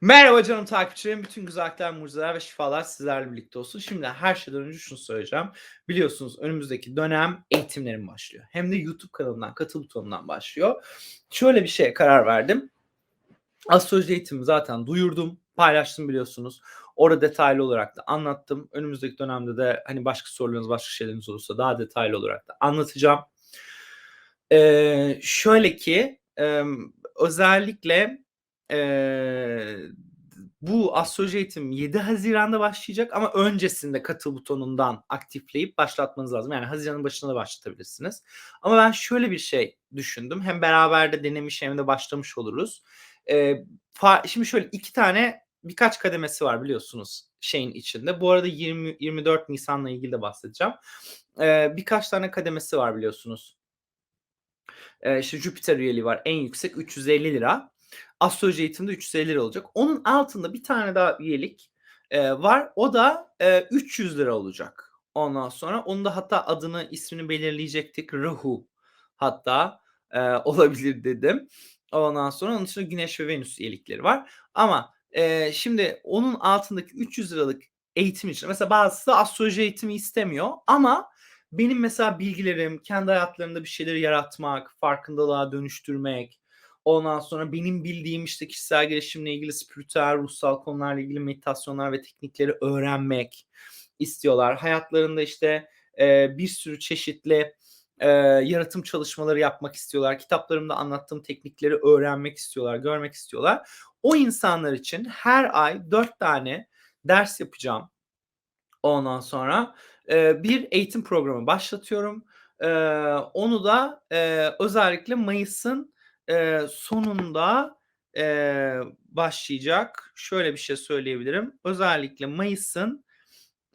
Merhaba canım takipçilerim. Bütün güzellikler, mucizeler ve şifalar sizlerle birlikte olsun. Şimdi her şeyden önce şunu söyleyeceğim. Biliyorsunuz önümüzdeki dönem eğitimlerim başlıyor. Hem de YouTube kanalından, katıl butonundan başlıyor. Şöyle bir şeye karar verdim. Astroloji eğitimi zaten duyurdum, paylaştım biliyorsunuz. Orada detaylı olarak da anlattım. Önümüzdeki dönemde de hani başka sorularınız, başka şeyleriniz olursa daha detaylı olarak da anlatacağım. Ee, şöyle ki e, özellikle e, bu astroloji eğitim 7 Haziran'da başlayacak ama öncesinde katıl butonundan aktifleyip başlatmanız lazım. Yani Haziran'ın başında da başlatabilirsiniz. Ama ben şöyle bir şey düşündüm. Hem beraber de denemiş hem de başlamış oluruz. Ee, şimdi şöyle iki tane birkaç kademesi var biliyorsunuz şeyin içinde. Bu arada 20 24 Nisan'la ilgili de bahsedeceğim. Ee, birkaç tane kademesi var biliyorsunuz. Ee, işte Jüpiter üyeliği var. En yüksek 350 lira. Astroloji eğitimde 350 lira olacak. Onun altında bir tane daha üyelik e, var. O da e, 300 lira olacak. Ondan sonra onun da hatta adını ismini belirleyecektik. Rahu hatta e, olabilir dedim. Ondan sonra onun dışında Güneş ve Venüs üyelikleri var. Ama e, şimdi onun altındaki 300 liralık eğitim için mesela bazısı da astroloji eğitimi istemiyor ama benim mesela bilgilerim, kendi hayatlarında bir şeyleri yaratmak, farkındalığa dönüştürmek, ondan sonra benim bildiğim işte kişisel gelişimle ilgili spiritüel, ruhsal konularla ilgili meditasyonlar ve teknikleri öğrenmek istiyorlar. Hayatlarında işte e, bir sürü çeşitli e, yaratım çalışmaları yapmak istiyorlar. Kitaplarımda anlattığım teknikleri öğrenmek istiyorlar, görmek istiyorlar. O insanlar için her ay dört tane ders yapacağım. Ondan sonra e, bir eğitim programı başlatıyorum. E, onu da e, özellikle Mayıs'ın e, sonunda e, başlayacak. Şöyle bir şey söyleyebilirim. Özellikle Mayıs'ın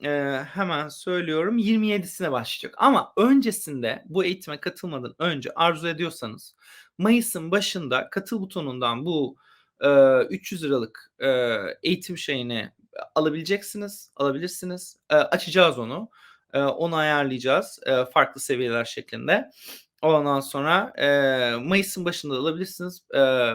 e, hemen söylüyorum 27'sine başlayacak. Ama öncesinde bu eğitime katılmadan önce arzu ediyorsanız Mayıs'ın başında katıl butonundan bu e, 300 liralık e, eğitim şeyini alabileceksiniz, alabilirsiniz. E, açacağız onu. E, onu ayarlayacağız e, farklı seviyeler şeklinde. Ondan sonra e, Mayıs'ın başında alabilirsiniz. E,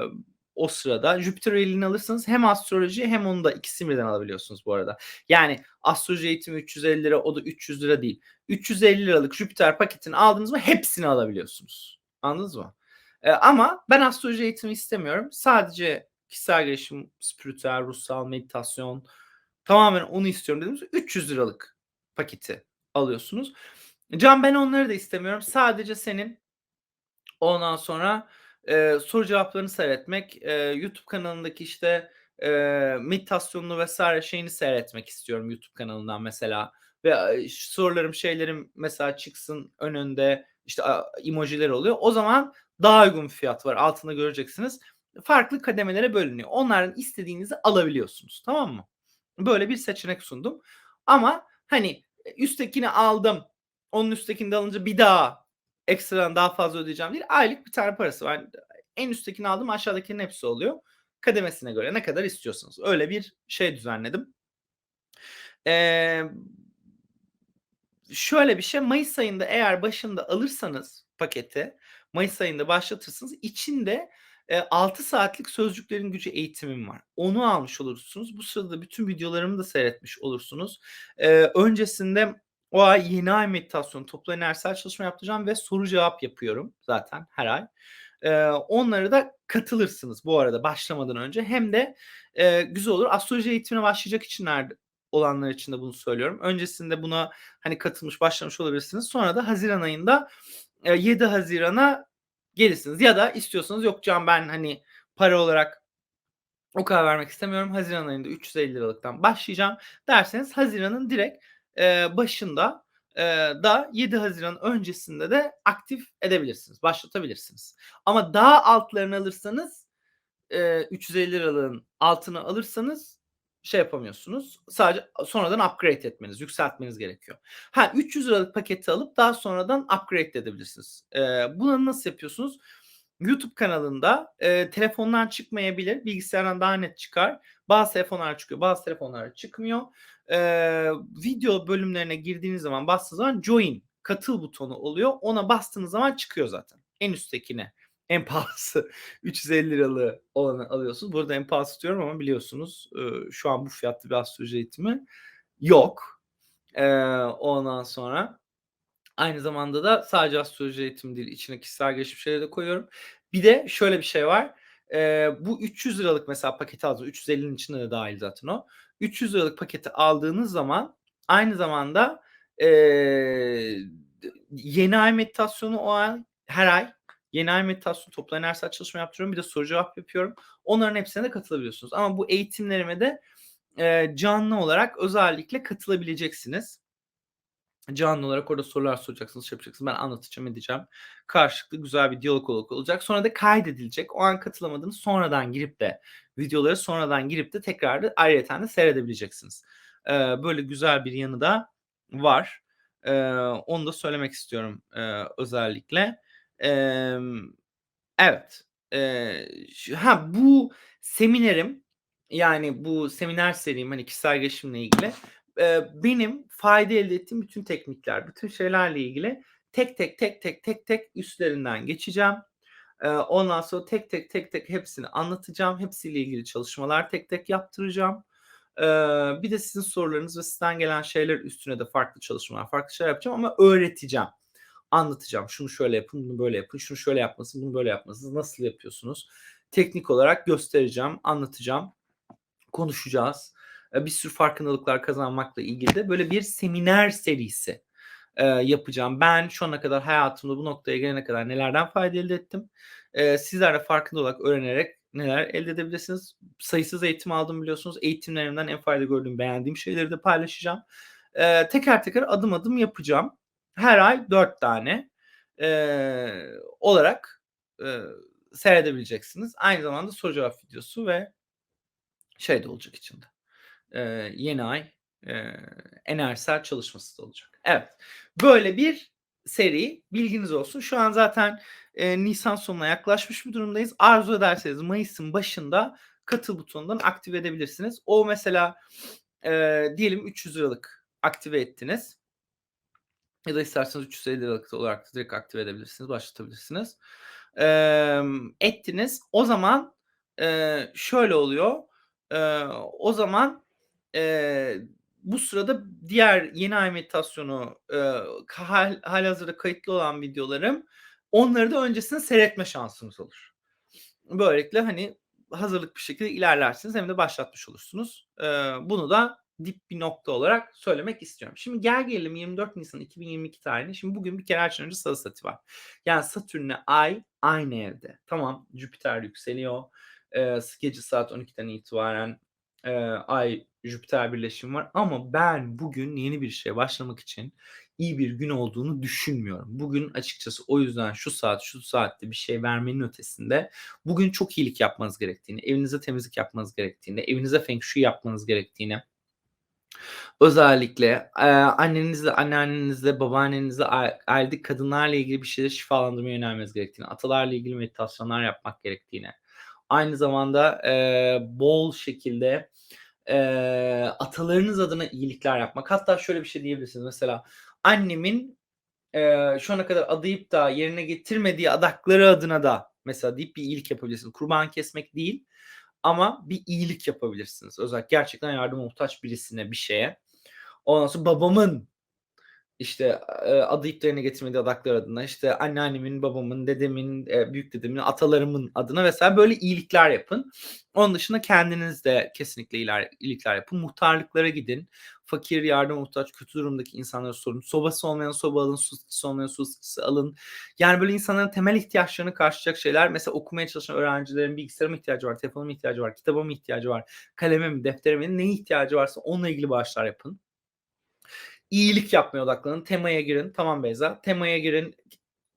o sırada Jüpiter elini alırsanız hem astroloji hem onu da ikisini birden alabiliyorsunuz bu arada. Yani astroloji eğitimi 350 lira o da 300 lira değil. 350 liralık Jüpiter paketini aldınız mı hepsini alabiliyorsunuz. Anladınız mı? E, ama ben astroloji eğitimi istemiyorum. Sadece kişisel gelişim, spiritüel, ruhsal, meditasyon tamamen onu istiyorum dediğimiz 300 liralık paketi alıyorsunuz. Can ben onları da istemiyorum. Sadece senin ondan sonra e, soru cevaplarını seyretmek, e, YouTube kanalındaki işte e, meditasyonunu vesaire şeyini seyretmek istiyorum YouTube kanalından mesela. Ve e, sorularım şeylerim mesela çıksın önünde işte emojiler oluyor. O zaman daha uygun fiyat var. Altında göreceksiniz. Farklı kademelere bölünüyor. Onların istediğinizi alabiliyorsunuz. Tamam mı? Böyle bir seçenek sundum. Ama hani üsttekini aldım. Onun üsttekini de alınca bir daha ekstradan daha fazla ödeyeceğim değil. Aylık bir tane parası var. En üsttekini aldım aşağıdakinin hepsi oluyor. Kademesine göre ne kadar istiyorsanız. Öyle bir şey düzenledim. Ee, şöyle bir şey Mayıs ayında eğer başında alırsanız paketi Mayıs ayında başlatırsınız. içinde e, 6 saatlik sözcüklerin gücü eğitimim var. Onu almış olursunuz. Bu sırada bütün videolarımı da seyretmiş olursunuz. E, öncesinde o ay yeni ay meditasyon, toplu enerjisel çalışma yapacağım ve soru cevap yapıyorum zaten her ay. E, onları da katılırsınız bu arada başlamadan önce. Hem de e, güzel olur. Astroloji eğitimine başlayacak için nerede olanlar için de bunu söylüyorum. Öncesinde buna hani katılmış başlamış olabilirsiniz. Sonra da Haziran ayında 7 Haziran'a gelirsiniz. Ya da istiyorsanız yok can ben hani para olarak o kadar vermek istemiyorum. Haziran ayında 350 liralıktan başlayacağım derseniz Haziran'ın direkt e, başında e, da 7 Haziran öncesinde de aktif edebilirsiniz. Başlatabilirsiniz. Ama daha altlarını alırsanız e, 350 liralığın altını alırsanız şey yapamıyorsunuz. Sadece sonradan upgrade etmeniz, yükseltmeniz gerekiyor. Ha 300 liralık paketi alıp daha sonradan upgrade edebilirsiniz. Ee, bunu nasıl yapıyorsunuz? YouTube kanalında e, telefondan çıkmayabilir. Bilgisayardan daha net çıkar. Bazı telefonlar çıkıyor, bazı telefonlar çıkmıyor. E, video bölümlerine girdiğiniz zaman bastığınız zaman join, katıl butonu oluyor. Ona bastığınız zaman çıkıyor zaten. En üsttekine en pahalısı 350 liralığı olanı alıyorsunuz. Burada en pahalısı diyorum ama biliyorsunuz e, şu an bu fiyatta bir astroloji eğitimi yok. E, ondan sonra aynı zamanda da sadece astroloji eğitimi değil içine kişisel gelişim şeyleri de koyuyorum. Bir de şöyle bir şey var. E, bu 300 liralık mesela paketi aldınız. 350'nin içinde de dahil zaten o. 300 liralık paketi aldığınız zaman aynı zamanda e, yeni ay meditasyonu o ay her ay yeni ay meditasyon toplu enerjisel çalışma yaptırıyorum. Bir de soru cevap yapıyorum. Onların hepsine de katılabiliyorsunuz. Ama bu eğitimlerime de e, canlı olarak özellikle katılabileceksiniz. Canlı olarak orada sorular soracaksınız, şey yapacaksınız. Ben anlatacağım, edeceğim. Karşılıklı güzel bir diyalog olacak. Sonra da kaydedilecek. O an katılamadığınız sonradan girip de videoları sonradan girip de tekrar da ayrıyeten de seyredebileceksiniz. Ee, böyle güzel bir yanı da var. Ee, onu da söylemek istiyorum e, özellikle. Ee, evet. Ee, ha bu seminerim yani bu seminer serim hani kişisel gelişimle ilgili e, benim fayda elde ettiğim bütün teknikler, bütün şeylerle ilgili tek tek tek tek tek tek üstlerinden geçeceğim. E, ondan sonra tek tek tek tek hepsini anlatacağım. Hepsiyle ilgili çalışmalar tek tek yaptıracağım. E, bir de sizin sorularınız ve sizden gelen şeyler üstüne de farklı çalışmalar, farklı şeyler yapacağım ama öğreteceğim anlatacağım. Şunu şöyle yapın, bunu böyle yapın, şunu şöyle yapmasın, bunu böyle yapmasın. Nasıl yapıyorsunuz? Teknik olarak göstereceğim, anlatacağım, konuşacağız. Bir sürü farkındalıklar kazanmakla ilgili de böyle bir seminer serisi e, yapacağım. Ben şu ana kadar hayatımda bu noktaya gelene kadar nelerden fayda elde ettim? E, sizler de farkında olarak öğrenerek neler elde edebilirsiniz? Sayısız eğitim aldım biliyorsunuz. Eğitimlerimden en fayda gördüğüm, beğendiğim şeyleri de paylaşacağım. E, teker teker adım adım yapacağım her ay dört tane e, olarak e, seyredebileceksiniz. Aynı zamanda soru cevap videosu ve şey de olacak içinde. E, yeni ay e, enerjisel çalışması da olacak. Evet. Böyle bir seri bilginiz olsun. Şu an zaten e, Nisan sonuna yaklaşmış bir durumdayız. Arzu ederseniz Mayıs'ın başında katıl butonundan aktive edebilirsiniz. O mesela e, diyelim 300 liralık aktive ettiniz. Ya da isterseniz 350 liralık olarak da direkt aktive edebilirsiniz, başlatabilirsiniz. Ee, ettiniz. O zaman e, şöyle oluyor. E, o zaman e, bu sırada diğer yeni ay meditasyonu e, hal, halihazırda kayıtlı olan videolarım onları da öncesinde seyretme şansınız olur. Böylelikle hani hazırlık bir şekilde ilerlersiniz hem de başlatmış olursunuz. E, bunu da dip bir nokta olarak söylemek istiyorum. Şimdi gel gelelim 24 Nisan 2022 tarihine. Şimdi bugün bir kere her önce Sarı Sati var. Yani Satürn'le Ay aynı evde. Tamam Jüpiter yükseliyor. Ee, gece saat 12'den itibaren e, Ay Jüpiter birleşimi var. Ama ben bugün yeni bir şeye başlamak için iyi bir gün olduğunu düşünmüyorum. Bugün açıkçası o yüzden şu saat şu saatte bir şey vermenin ötesinde bugün çok iyilik yapmanız gerektiğini, evinize temizlik yapmanız gerektiğini, evinize feng shui yapmanız gerektiğini, Özellikle, eee, annenizle, anneannenizle, babaannenizle, ail ailedeki kadınlarla ilgili bir şeyleri şifalandırmaya yönelmeniz gerektiğini, atalarla ilgili meditasyonlar yapmak gerektiğini, aynı zamanda, eee, bol şekilde, eee, atalarınız adına iyilikler yapmak. Hatta şöyle bir şey diyebilirsiniz. Mesela annemin, eee, şu ana kadar adayıp da yerine getirmediği adakları adına da mesela deyip bir iyilik yapabilirsiniz. Kurban kesmek değil ama bir iyilik yapabilirsiniz. Özellikle gerçekten yardıma muhtaç birisine, bir şeye. Ondan sonra babamın işte e, adı iplerine getirmediği adaklar adına işte anneannemin, babamın, dedemin, e, büyük dedemin, atalarımın adına vesaire böyle iyilikler yapın. Onun dışında kendiniz de kesinlikle iyilikler yapın. Muhtarlıklara gidin. Fakir, yardım muhtaç, kötü durumdaki insanlara sorun. Sobası olmayan soba alın, su ısıtıcısı olmayan su ısıtıcısı alın. Yani böyle insanların temel ihtiyaçlarını karşılayacak şeyler. Mesela okumaya çalışan öğrencilerin bilgisayara mı ihtiyacı var, telefona mı ihtiyacı var, kitaba mı ihtiyacı var, kaleme mi, deftere mi, ihtiyacı varsa onunla ilgili bağışlar yapın iyilik yapmaya odaklanın. Temaya girin. Tamam Beyza. Temaya girin.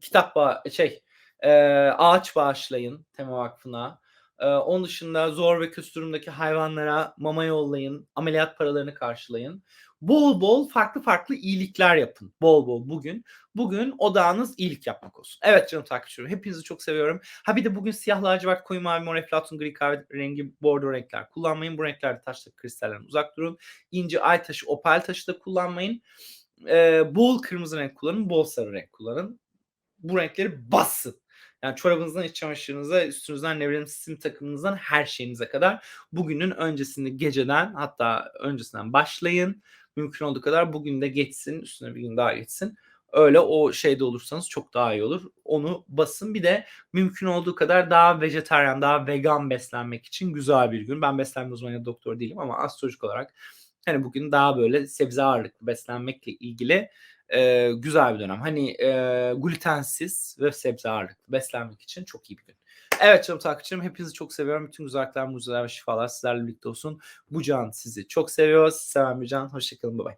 Kitap bağ şey e, ağaç bağışlayın Tema Vakfı'na. E, onun dışında zor ve kötü hayvanlara mama yollayın. Ameliyat paralarını karşılayın bol bol farklı farklı iyilikler yapın. Bol bol bugün. Bugün odağınız iyilik yapmak olsun. Evet canım takipçilerim. Hepinizi çok seviyorum. Ha bir de bugün siyah lacivert, koyu mavi, mor, eflatun, gri, kahve rengi, bordo renkler kullanmayın. Bu renklerde taşlı kristallerden uzak durun. İnci, ay taşı, opal taşı da kullanmayın. Ee, bol kırmızı renk kullanın. Bol sarı renk kullanın. Bu renkleri basın. Yani çorabınızdan iç çamaşırınıza, üstünüzden nevresim sistemi takımınızdan her şeyinize kadar bugünün öncesinde geceden hatta öncesinden başlayın. Mümkün olduğu kadar bugün de geçsin, üstüne bir gün daha geçsin. Öyle o şeyde olursanız çok daha iyi olur. Onu basın. Bir de mümkün olduğu kadar daha vejetaryen, daha vegan beslenmek için güzel bir gün. Ben beslenme uzmanı doktor değilim ama astrolojik olarak hani bugün daha böyle sebze ağırlıklı beslenmekle ilgili e, güzel bir dönem. Hani e, glutensiz ve sebze ağırlıklı beslenmek için çok iyi bir gün. Evet canım takipçilerim hepinizi çok seviyorum. Bütün güzellikler, mucizeler ve şifalar sizlerle birlikte olsun. Bu can sizi çok seviyor. Seven bir can. Hoşçakalın. Bye bye.